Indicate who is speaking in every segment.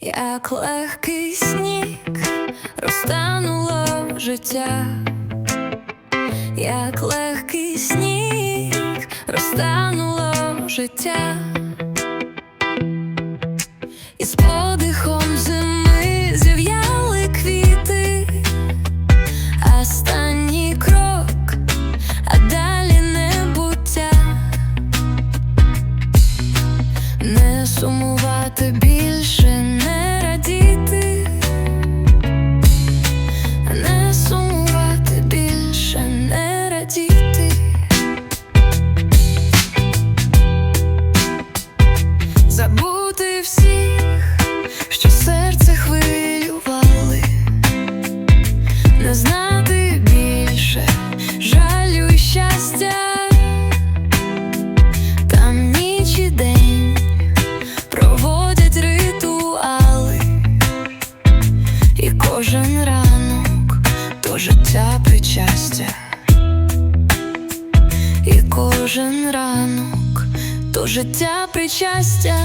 Speaker 1: Як легкий сніг розтануло життя, як легкий сніг розтануло життя, і з подихом зими зів'яли квіти, останній крок, а далі небуття. Не сумувати більше, кожен ранок. То життя причастя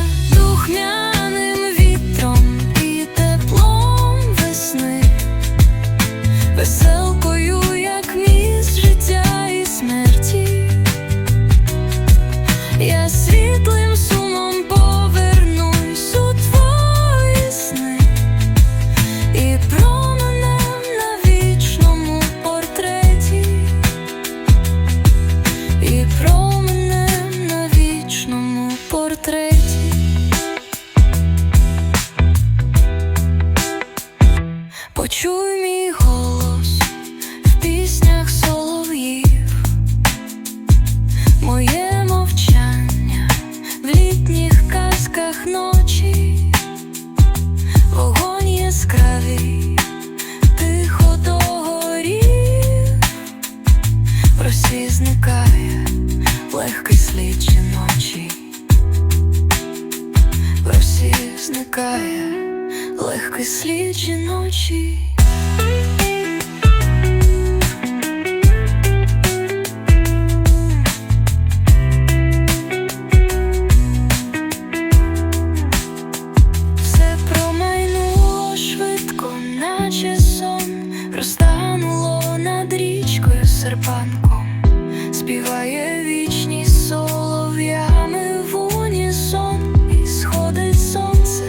Speaker 1: в зникає легкий слід жіночий, в зникає легкий слід жіночий. Все промайнуло швидко, наче сон, розтануло над річкою серпанком, співає вічність солов'ями в унісон, і сходить сонце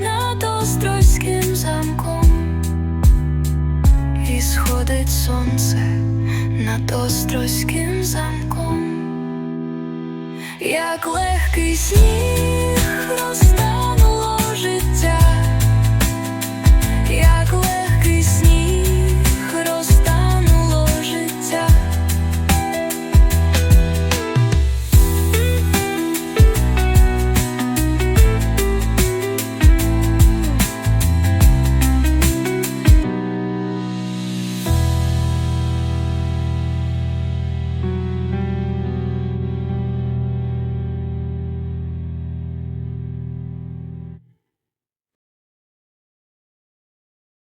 Speaker 1: над острозьким замком, і сходить сонце над острозьким замком. Як легкий сніг